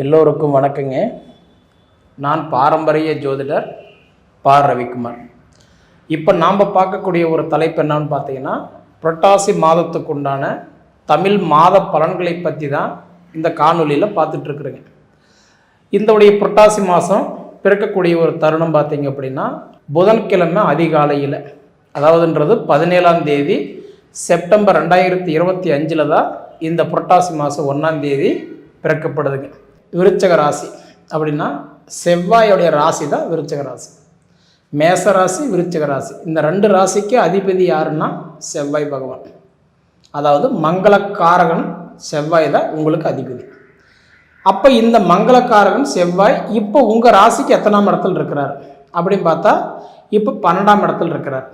எல்லோருக்கும் வணக்கங்க. நான் பாரம்பரிய ஜோதிடர் பா ரவிக்குமார். இப்போ நாம் பார்க்கக்கூடிய ஒரு தலைப்பு என்னன்னு பார்த்தீங்கன்னா புரட்டாசி மாதத்துக்கு உண்டான தமிழ் மாத பலன்களை பற்றி தான் இந்த காணொலியில் பார்த்துட்ருக்குறேங்க இந்தவுடைய புரட்டாசி மாதம் பிறக்கக்கூடிய ஒரு தருணம் பார்த்தீங்க அப்படின்னா புதன்கிழமை அதிகாலையில் அதாவதுன்றது பதினேழாம் தேதி செப்டம்பர் ரெண்டாயிரத்தி இருபத்தி அஞ்சில் தான் இந்த புரட்டாசி மாதம் ஒன்றாம் தேதி பிறக்கப்படுதுங்க. விருச்சக ராசி அப்படின்னா செவ்வாயோடைய ராசி தான் விருச்சக ராசி. மேச ராசி விருச்சக ராசி. இந்த ரெண்டு ராசிக்கு அதிபதி யாருன்னா செவ்வாய் பகவான். அதாவது மங்களக்காரகன் செவ்வாய் தான் உங்களுக்கு அதிபதி. அப்போ இந்த மங்களக்காரகன் செவ்வாய் இப்போ உங்கள் ராசிக்கு எத்தனாம் இடத்துல இருக்கிறார்? அப்படின்னு பார்த்தா இப்போ பன்னெண்டாம் இடத்துல இருக்கிறார்.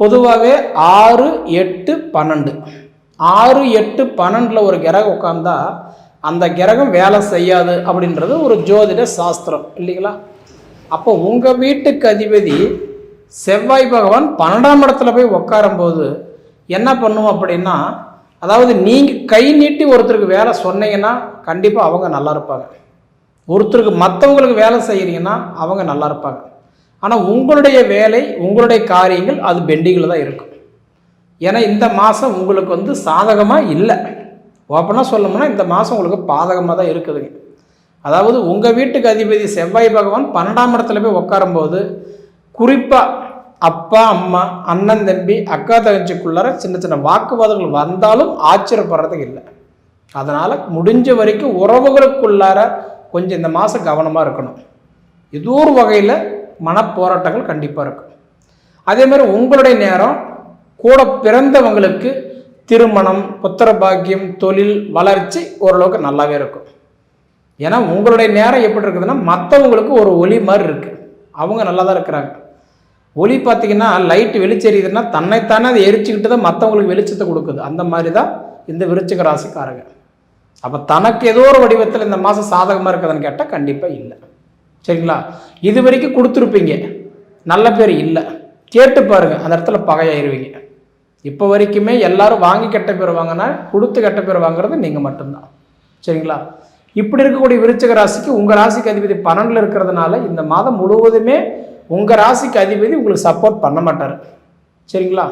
பொதுவாகவே ஆறு எட்டு பன்னெண்டு. ஆறு எட்டு பன்னெண்டில் ஒரு கிரகம் உட்காந்தா அந்த கிரகம் வேலை செய்யாது அப்படின்றது ஒரு ஜோதிட சாஸ்திரம் இல்லைங்களா? அப்போ உங்கள் வீட்டுக்கு அதிபதி செவ்வாய் பகவான் பன்னெண்டாம் இடத்துல போய் உட்காரும்போது என்ன பண்ணுவோம் அப்படின்னா அதாவது நீங்கள் கை நீட்டி ஒருத்தருக்கு வேலை சொன்னீங்கன்னா கண்டிப்பாக அவங்க நல்லா இருப்பாங்க. ஒருத்தருக்கு மற்றவங்களுக்கு வேலை செய்கிறீங்கன்னா அவங்க நல்லா இருப்பாங்க. ஆனால் உங்களுடைய வேலை உங்களுடைய காரியங்கள் அது பெண்டிங்கில் தான் இருக்கும். ஏன்னா இந்த மாதம் உங்களுக்கு வந்து சாதகமாக இல்லை. ஓப்பனாக சொல்லணும்னா இந்த மாதம் உங்களுக்கு பாதகமாக தான் இருக்குதுங்க. அதாவது உங்கள் வீட்டுக்கு அதிபதி செவ்வாய் பகவான் பன்னெண்டாம் இடத்துல போய் உட்காரும்போது குறிப்பாக அப்பா அம்மா அண்ணன் தம்பி அக்கா தங்கச்சிக்குள்ளார சின்ன சின்ன வாக்குவாதங்கள் வந்தாலும் ஆச்சரியப்படுறதுக்கு இல்லை. அதனால் முடிஞ்ச வரைக்கும் உறவுகளுக்குள்ளார கொஞ்சம் இந்த மாதம் கவனமாக இருக்கணும். ஏதோ ஒரு வகையில் மனப்போராட்டங்கள் கண்டிப்பாக இருக்கும். அதே மாதிரி உங்களுடைய நேரம் கூட பிறந்தவங்களுக்கு திருமணம் புத்திர பாக்கியம் தொழில் வளர்ச்சி ஓரளவுக்கு நல்லாவே இருக்கும். ஏன்னா உங்களுடைய நேரம் எப்படி இருக்குதுன்னா மற்றவங்களுக்கு ஒரு ஒளி மாதிரி இருக்குது அவங்க நல்லா தான் இருக்கிறாங்க. ஒளி பார்த்தீங்கன்னா லைட் வெளிச்செறியுதுன்னா தன்னைத்தானே அதை எரிச்சுக்கிட்டு தான் மற்றவங்களுக்கு வெளிச்சத்தை கொடுக்குது. அந்த மாதிரி தான் இந்த விருச்சிக ராசிக்காரங்க. அப்போ தனக்கு ஏதோ ஒரு வடிவத்தில் இந்த மாதம் சாதகமாக இருக்குதுன்னு கேட்டால் கண்டிப்பாக இல்லை. சரிங்களா? இது வரைக்கும் கொடுத்துருப்பீங்க. நல்ல பேர் இல்லை. கேட்டு பாருங்க. அந்த இடத்துல பகையாயிருவீங்க. இப்போ வரைக்குமே எல்லாரும் வாங்கி கெட்ட பேர் வாங்கினா கொடுத்து கெட்ட பேர் வாங்குறது நீங்கள் மட்டும்தான். சரிங்களா? இப்படி இருக்கக்கூடிய விருச்சக ராசிக்கு உங்கள் ராசிக்கு அதிபதி பன்னெண்டில் இருக்கிறதுனால இந்த மாதம் முழுவதுமே உங்கள் ராசிக்கு அதிபதி உங்களுக்கு சப்போர்ட் பண்ண மாட்டார். சரிங்களா?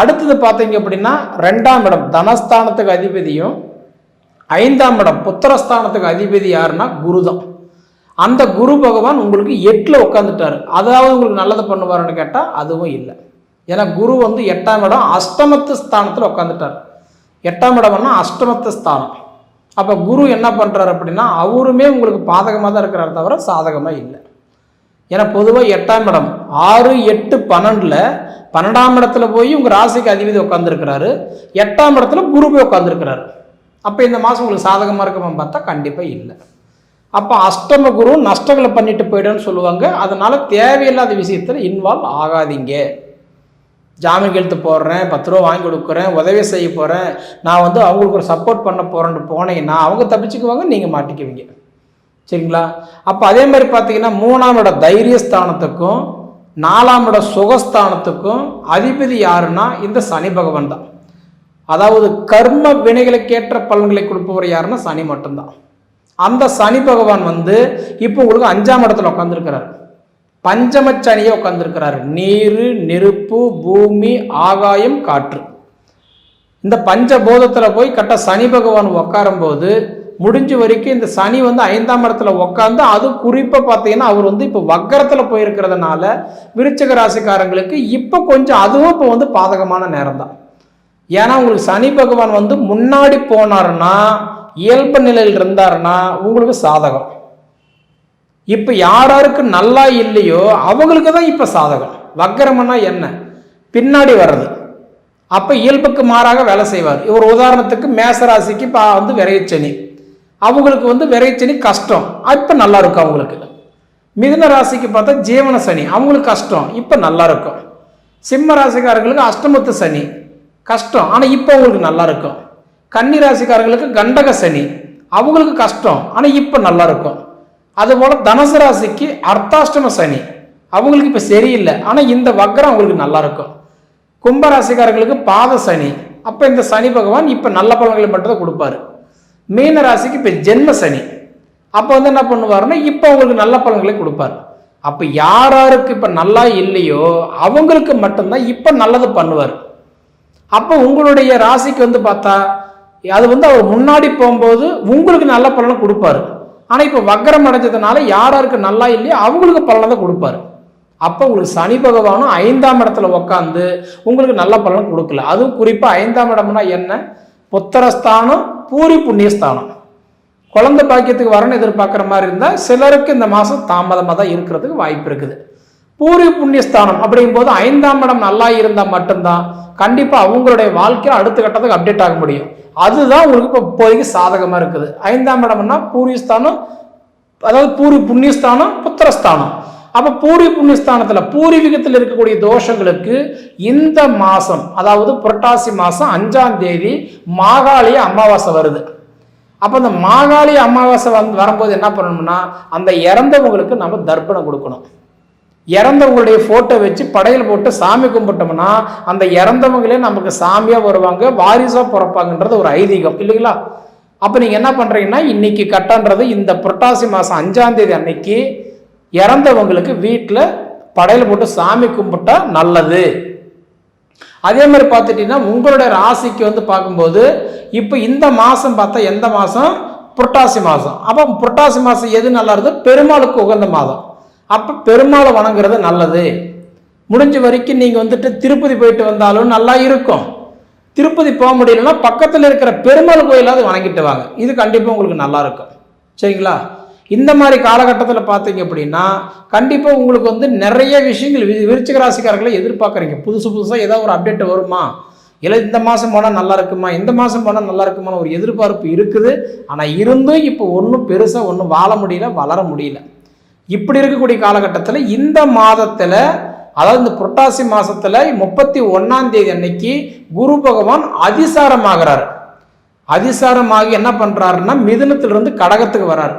அடுத்தது பார்த்தீங்க அப்படின்னா ரெண்டாம் இடம் தனஸ்தானத்துக்கு அதிபதியும் ஐந்தாம் இடம் புத்திரஸ்தானத்துக்கு அதிபதி யாருன்னா குரு தான் அந்த குரு பகவான் உங்களுக்கு எட்டில் உட்காந்துட்டார் அதாவது உங்களுக்கு நல்லது பண்ணுவாருன்னு கேட்டால் அதுவும் இல்லை. ஏன்னா குரு வந்து எட்டாம் இடம் அஷ்டமத்து ஸ்தானத்தில் உட்காந்துட்டார் எட்டாம் இடம்னா அஷ்டமத்து ஸ்தானம். அப்போ குரு என்ன பண்ணுறாரு அப்படின்னா அவருமே உங்களுக்கு பாதகமாக தான் இருக்கிறார் தவிர சாதகமாக இல்லை. ஏன்னா பொதுவாக எட்டாம் இடம் ஆறு எட்டு பன்னெண்டில் பன்னெண்டாம் இடத்துல போய் உங்கள் ராசிக்கு அதிபதி உட்காந்துருக்கிறாரு எட்டாம் இடத்துல குரு போய் உட்காந்துருக்கிறாரு அப்போ இந்த மாதம் உங்களுக்கு சாதகமாக இருக்குமான்னு பார்த்தா கண்டிப்பாக இல்லை. அப்போ அஷ்டம குரு நஷ்டங்களை பண்ணிட்டு போயிடுன்னு சொல்லுவாங்க. அதனால தேவையில்லாத விஷயத்தில் இன்வால்வ் ஆகாதீங்க. ஜாமீன் கெழுத்து போடுறேன் பத்து ரூபா வாங்கி கொடுக்குறேன் உதவி செய்ய போகிறேன் நான் வந்து அவங்களுக்கு ஒரு சப்போர்ட் பண்ண போகிறேன்ட்டு போனீங்கன்னா அவங்க தப்பிச்சுக்குவாங்க நீங்கள் மாட்டிக்குவீங்க. சரிங்களா? அப்போ அதே மாதிரி பார்த்தீங்கன்னா மூணாம் இட தைரியஸ்தானத்துக்கும் நாலாம் இட சுகஸ்தானத்துக்கும் அதிபதி யாருன்னா இந்த சனி பகவான் தான். அதாவது கர்ம வினைகளுக்கேற்ற பலன்களை கொடுப்பவர் யாருன்னா சனி மட்டும்தான். அந்த சனி பகவான் வந்து இப்போ உங்களுக்கு அஞ்சாம் இடத்துல உட்காந்துருக்கிறாரு பஞ்சமச்சனியை உட்கார்ந்துருக்கிறார். நீர் நெருப்பு பூமி ஆகாயம் காற்று. இந்த பஞ்சபோதத்தில் போய் கட்ட சனி பகவான் உட்காரும்போது முடிஞ்ச வரைக்கும் இந்த சனி வந்து ஐந்தாம் இடத்துல உட்காந்து அது குறிப்பாக பார்த்தீங்கன்னா அவர் வந்து இப்போ வக்கரத்தில் போயிருக்கிறதுனால விருச்சக ராசிக்காரங்களுக்கு இப்போ கொஞ்சம் அதுவும் இப்போ வந்து பாதகமான நேரம் தான் ஏன்னா உங்களுக்கு சனி பகவான் வந்து முன்னாடி போனாருன்னா இயல்பு நிலையில் இருந்தாருன்னா உங்களுக்கு சாதகம். இப்போ யாராருக்கு நல்லா இல்லையோ அவங்களுக்கு தான் இப்போ சாதகம். வக்கரம்னா என்ன? பின்னாடி வர்றது. அப்போ இயல்புக்கு மாறாக வேலை செய்வார். இவர் உதாரணத்துக்கு மேசராசிக்கு இப்போ வந்து விரைச்சனி அவங்களுக்கு வந்து விரைச்சனி கஷ்டம். இப்போ நல்லா இருக்கும் அவங்களுக்கு. மிதுன ராசிக்கு பார்த்தா ஜீவன சனி. அவங்களுக்கு கஷ்டம். இப்போ நல்லா இருக்கும். சிம்ம ராசிக்காரங்களுக்கு அஷ்டமத்து சனி. கஷ்டம். ஆனால் இப்போ அவங்களுக்கு நல்லா இருக்கும். கன்னி ராசிக்காரங்களுக்கு கண்டக சனி. அவங்களுக்கு கஷ்டம். ஆனால் இப்போ நல்லா இருக்கும். அதுபோல் தனுசு ராசிக்கு அர்த்தாஷ்டம சனி. அவங்களுக்கு இப்போ சரியில்லை. ஆனால் இந்த வக்ரம் அவங்களுக்கு நல்லாயிருக்கும் கும்பராசிக்காரர்களுக்கு பாத சனி. அப்போ இந்த சனி பகவான் இப்போ நல்ல பலன்களை மட்டும்தான் கொடுப்பாரு. மீன ராசிக்கு இப்போ ஜென்ம சனி. அப்போ வந்து என்ன பண்ணுவாருன்னா இப்போ அவங்களுக்கு நல்ல பலன்களை கொடுப்பார். அப்போ யார் யாருக்கு இப்போ நல்லா இல்லையோ அவங்களுக்கு மட்டும்தான் இப்போ நல்லது பண்ணுவார். அப்போ உங்களுடைய ராசிக்கு வந்து பார்த்தா அது வந்து அவர் முன்னாடி போகும்போது உங்களுக்கு நல்ல பலனை கொடுப்பாரு. ஆனால் இப்போ வக்கரம் அடைஞ்சதுனால யார் யாருக்கு நல்லா இல்லையோ அவங்களுக்கு பலனை தான் கொடுப்பாரு. அப்போ உங்களுக்கு சனி பகவானும் ஐந்தாம் இடத்துல உக்காந்து உங்களுக்கு நல்ல பலன் கொடுக்கல. அதுவும் குறிப்பாக ஐந்தாம் இடம்னா என்ன? புத்திரஸ்தானம் பூரி புண்ணியஸ்தானம். குழந்தை பாக்கியத்துக்கு வரணும் எதிர்பார்க்குற மாதிரி இருந்தால் சிலருக்கு இந்த மாதம் தாமதமாக தான் இருக்கிறதுக்கு வாய்ப்பு இருக்குது. பூரி புண்ணியஸ்தானம் அப்படிங்கும்போது ஐந்தாம் இடம் நல்லா இருந்தால் மட்டும்தான் கண்டிப்பாக அவங்களுடைய வாழ்க்கையில் அடுத்த கட்டத்துக்கு அப்டேட் ஆக முடியும். அதுதான் உங்களுக்கு இப்போ இப்போதைக்கு சாதகமாக இருக்குது. ஐந்தாம் இடம்னா பூரிஸ்தானம் அதாவது பூரி புண்ணியஸ்தானம் புத்திரஸ்தானம். அப்போ பூரி புண்ணியஸ்தானத்தில் பூர்வீகத்தில் இருக்கக்கூடிய தோஷங்களுக்கு இந்த மாதம் அதாவது புரட்டாசி மாதம் அஞ்சாம் தேதி மாகாளிய அமாவாசை வருது. அப்போ அந்த மாகாளி அமாவாசை வந்து வரும்போது என்ன பண்ணணும்னா அந்த இறந்தவங்களுக்கு நம்ம தர்ப்பணம் கொடுக்கணும். இறந்தவங்களுடைய ஃபோட்டோ வச்சு படையல் போட்டு சாமி கும்பிட்டோம்னா அந்த இறந்தவங்களே நமக்கு சாமியாக வருவாங்க வாரிசாக பிறப்பாங்கன்றது ஒரு ஐதீகம் இல்லைங்களா? அப்போ நீங்கள் என்ன பண்ணுறீங்கன்னா இன்றைக்கி கட்டன்றது இந்த புரட்டாசி மாதம் அஞ்சாந்தேதி அன்னைக்கு இறந்தவங்களுக்கு வீட்டில் படையல் போட்டு சாமி கும்பிட்டா நல்லது. அதே மாதிரி பார்த்துட்டிங்கன்னா உங்களுடைய ராசிக்கு வந்து பார்க்கும்போது இப்போ இந்த மாதம் பார்த்தா எந்த மாதம் புரட்டாசி மாதம் அப்போ புரட்டாசி மாதம் எது நல்லா இருந்தது? பெருமாளுக்கு உகந்த மாதம். அப்போ பெருமாளை வணங்குறது நல்லது. முடிஞ்ச வரைக்கும் நீங்கள் வந்துட்டு திருப்பதி போயிட்டு வந்தாலும் நல்லா இருக்கும். திருப்பதி போக முடியலன்னா பக்கத்தில் இருக்கிற பெருமாள் கோயிலாவது வணங்கிட்டு வாங்க. இது கண்டிப்பாக உங்களுக்கு நல்லா இருக்கும். சரிங்களா? இந்த மாதிரி காலகட்டத்தில் பார்த்தீங்க அப்படின்னா கண்டிப்பாக உங்களுக்கு வந்து நிறைய விஷயங்கள் வி- விருச்சிக ராசிக்காரர்களை எதிர்பார்க்குறீங்க. புதுசு புதுசாக ஏதாவது ஒரு அப்டேட் வருமா? இல்லை இந்த மாதம் போனால் நல்லா இருக்குமா? இந்த மாதம் போனால் நல்லா இருக்குமான ஒரு எதிர்பார்ப்பு இருக்குது. ஆனால் இருந்தும் இப்போ ஒன்றும் பெருசாக ஒன்றும் வாழ முடியல வளர முடியல. இப்படி இருக்கக்கூடிய காலகட்டத்தில் இந்த மாதத்தில் அதாவது இந்த புரட்டாசி மாதத்தில் முப்பத்தி ஒன்னாம் தேதி அன்னைக்கு குரு பகவான் அதிசாரமாகிறார். அதிசாரமாகி என்ன பண்ணுறாருன்னா மிதுனத்திலிருந்து கடகத்துக்கு வர்றார்.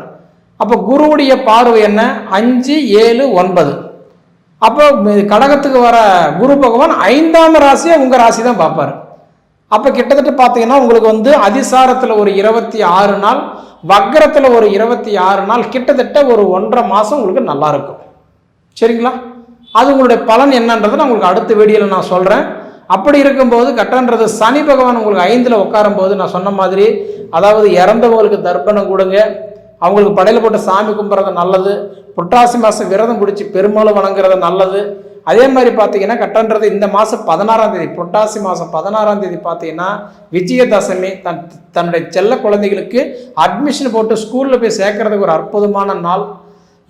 அப்போ குருவுடைய பார்வை என்ன? அஞ்சு ஏழு ஒன்பது. அப்போ கடகத்துக்கு வர குரு பகவான் ஐந்தாம் ராசியை உங்கள் ராசி தான் பார்ப்பார். அப்போ கிட்டத்தட்ட பார்த்தீங்கன்னா உங்களுக்கு வந்து அதிசாரத்தில் ஒரு இருபத்தி ஆறு நாள் வக்கரத்தில் ஒரு இருபத்தி ஆறு நாள் கிட்டத்தட்ட ஒரு ஒன்றரை மாதம் உங்களுக்கு நல்லாயிருக்கும் சரிங்களா? அது உங்களுடைய பலன் என்னன்றதை நான் உங்களுக்கு அடுத்த வீடியோவில் நான் சொல்கிறேன் அப்படி இருக்கும்போது கட்டன்றது சனி பகவான் உங்களுக்கு ஐந்தில் உட்காரும் போது நான் சொன்ன மாதிரி அதாவது இறந்தவங்களுக்கு தர்ப்பணம் கொடுங்க. அவங்களுக்கு படையல் போட்டு சாமி கும்பிட்றது நல்லது. புரட்டாசி மாதம் விரதம் பிடிச்சி பெருமாள் வணங்குறது நல்லது. அதே மாதிரி பார்த்தீங்கன்னா கட்டன்றது இந்த மாதம் பதினாறாம் தேதி புரட்டாசி மாதம் பதினாறாம் தேதி பார்த்தீங்கன்னா விஜயதசமி தன் தன்னுடைய செல்ல குழந்தைகளுக்கு அட்மிஷன் போட்டு ஸ்கூலில் போய் சேர்க்கறதுக்கு ஒரு அற்புதமான நாள்.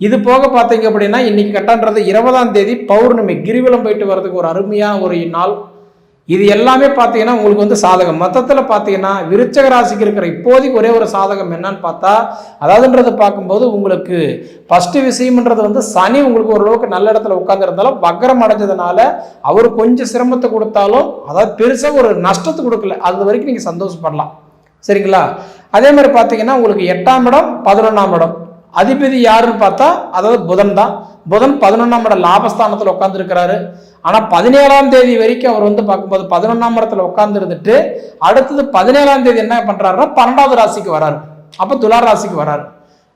இது போக பார்த்தீங்க அப்படின்னா இன்னைக்கு கட்டன்றது இருபதாம் தேதி பௌர்ணமி கிரிவலம் போயிட்டு வர்றதுக்கு ஒரு அருமையான ஒரு நாள். இது எல்லாமே பார்த்தீங்கன்னா உங்களுக்கு வந்து சாதகம். மொத்தத்தில் பார்த்தீங்கன்னா விருச்சக ராசிக்கு இருக்கிற இப்போதைக்கு ஒரே ஒரு சாதகம் என்னன்னு பார்த்தா அதாவதுன்றது பார்க்கும்போது உங்களுக்கு ஃபஸ்ட்டு விஷயம்ன்றது வந்து சனி உங்களுக்கு ஓரளவுக்கு நல்ல இடத்துல உட்காந்துருந்தாலும் வக்கரம் அடைஞ்சதுனால அவர் கொஞ்சம் சிரமத்தை கொடுத்தாலும் அதாவது பெருசாக ஒரு நஷ்டத்தை கொடுக்கல. அது வரைக்கும் நீங்கள் சந்தோஷப்படலாம். சரிங்களா? அதே மாதிரி பார்த்தீங்கன்னா உங்களுக்கு எட்டாம் இடம் பதினொன்றாம் இடம். அதிபதி யாருன்னு பார்த்தா அதாவது புதன் தான். புதன் பதினொன்றாம் இடம் லாபஸ்தானத்தில் உட்காந்துருக்கிறாரு ஆனால் பதினேழாம் தேதி வரைக்கும் அவர் வந்து பார்க்கும்போது பதினொன்றாம் இடத்துல உட்காந்துருந்துட்டு அடுத்தது பதினேழாம் தேதி என்ன பண்ணுறாருன்னா பன்னெண்டாவது ராசிக்கு வராரு. அப்போ துலா ராசிக்கு வராரு.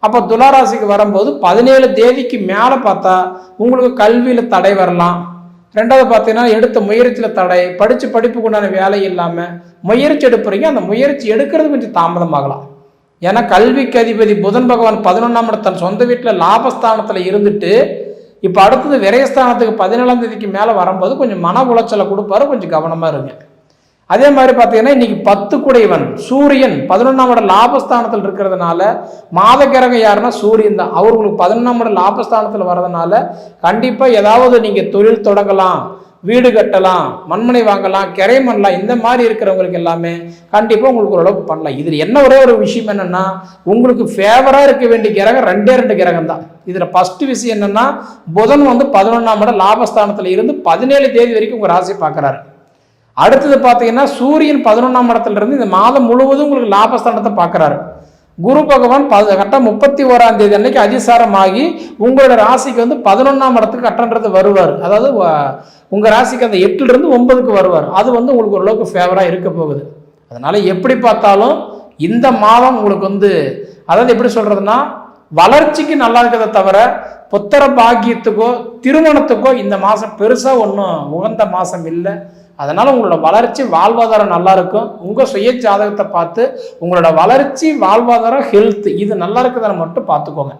அப்போ துலா ராசிக்கு வரும்போது பதினேழு தேதிக்கு மேலே பார்த்தா உங்களுக்கு கல்வியில் தடை வரலாம். ரெண்டாவது பார்த்தீங்கன்னா எடுத்த முயற்சியில் தடை படித்து படிப்புக்கு உண்டான வேலை இல்லாமல் முயற்சி எடுப்புறீங்க அந்த முயற்சி எடுக்கிறது கொஞ்சம் தாமதமாகலாம். ஏன்னா கல்விக்கு அதிபதி புதன் பகவான் பதினொன்றாம் இடம் தன் சொந்த வீட்டில் லாபஸ்தானத்தில் இருந்துட்டு இப்போ அடுத்தது விரயஸ்தானத்துக்கு பதினேழாம் தேதிக்கு மேலே வரும்போது கொஞ்சம் மன உளைச்சலை கொடுப்பாரு கொஞ்சம் கவனமாக இருங்க. அதே மாதிரி பார்த்தீங்கன்னா இன்னைக்கு பத்து குடைவன் சூரியன் பதினொன்றாம் இட லாபஸ்தானத்தில் இருக்கிறதுனால மாத கிரகம் யாருன்னா சூரியன் தான். அவர்களுக்கு பதினொன்றாம் இட லாபஸ்தானத்தில் வர்றதுனால கண்டிப்பாக ஏதாவது நீங்கள் தொழில் தொடங்கலாம் வீடு கட்டலாம் மண்மனை வாங்கலாம் கிரை பண்ணலாம் இந்த மாதிரி இருக்கிறவங்களுக்கு எல்லாமே கண்டிப்பாக உங்களுக்கு ஓரளவுக்கு பண்ணலாம். இதில் என்ன ஒரே ஒரு விஷயம் என்னென்னா உங்களுக்கு ஃபேவராக இருக்க வேண்டிய கிரகம் ரெண்டே ரெண்டு கிரகம் தான் இதில் ஃபஸ்ட்டு விஷயம் என்னென்னா புதன் வந்து பதினொன்றாம் இடம் லாபஸ்தானத்தில் இருந்து பதினேழு தேதி வரைக்கும் உங்கள் ராசி பார்க்குறாரு. அடுத்தது பார்த்தீங்கன்னா சூரியன் பதினொன்றாம் இடத்துல இருந்து இந்த மாதம் முழுவதும் உங்களுக்கு லாபஸ்தானத்தை பார்க்குறாரு. குரு பகவான் ப கரெக்டாக முப்பத்தி ஓராம் தேதி அன்னைக்கு அதிசாரமாகி உங்களோட ராசிக்கு வந்து பதினொன்றாம் இடத்துக்கு கட்டன்றது வருவார். அதாவது உங்கள் ராசிக்கு அந்த எட்டுலேருந்து ஒன்பதுக்கு வருவார். அது வந்து உங்களுக்கு ஓரளவுக்கு ஃபேவராக இருக்க போகுது. அதனால் எப்படி பார்த்தாலும் இந்த மாதம் உங்களுக்கு வந்து அதாவது எப்படி சொல்கிறதுனா வளர்ச்சிக்கு நல்லா இருக்கிறத தவிர புத்திர பாக்கியத்துக்கோ திருமணத்துக்கோ இந்த மாதம் பெருசாக ஒன்றும் உகந்த மாதம் இல்லை. அதனால் உங்களோட வளர்ச்சி வாழ்வாதாரம் நல்லா இருக்கும். உங்கள் சுய ஜாதகத்தை பார்த்து உங்களோட வளர்ச்சி வாழ்வாதாரம் ஹெல்த் இது நல்லா இருக்குதுன்னு மட்டும் பார்த்துக்கோங்க.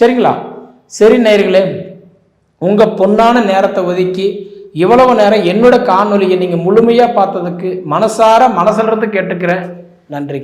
சரிங்களா? சரி நேர்களே உங்கள் பொன்னான நேரத்தை ஒதுக்கி இவ்வளவு நேரம் என்னோட காணொலியை நீங்கள் முழுமையாக பார்த்ததுக்கு மனசார மனசுலருந்து கேட்டுக்கிறேன். நன்றி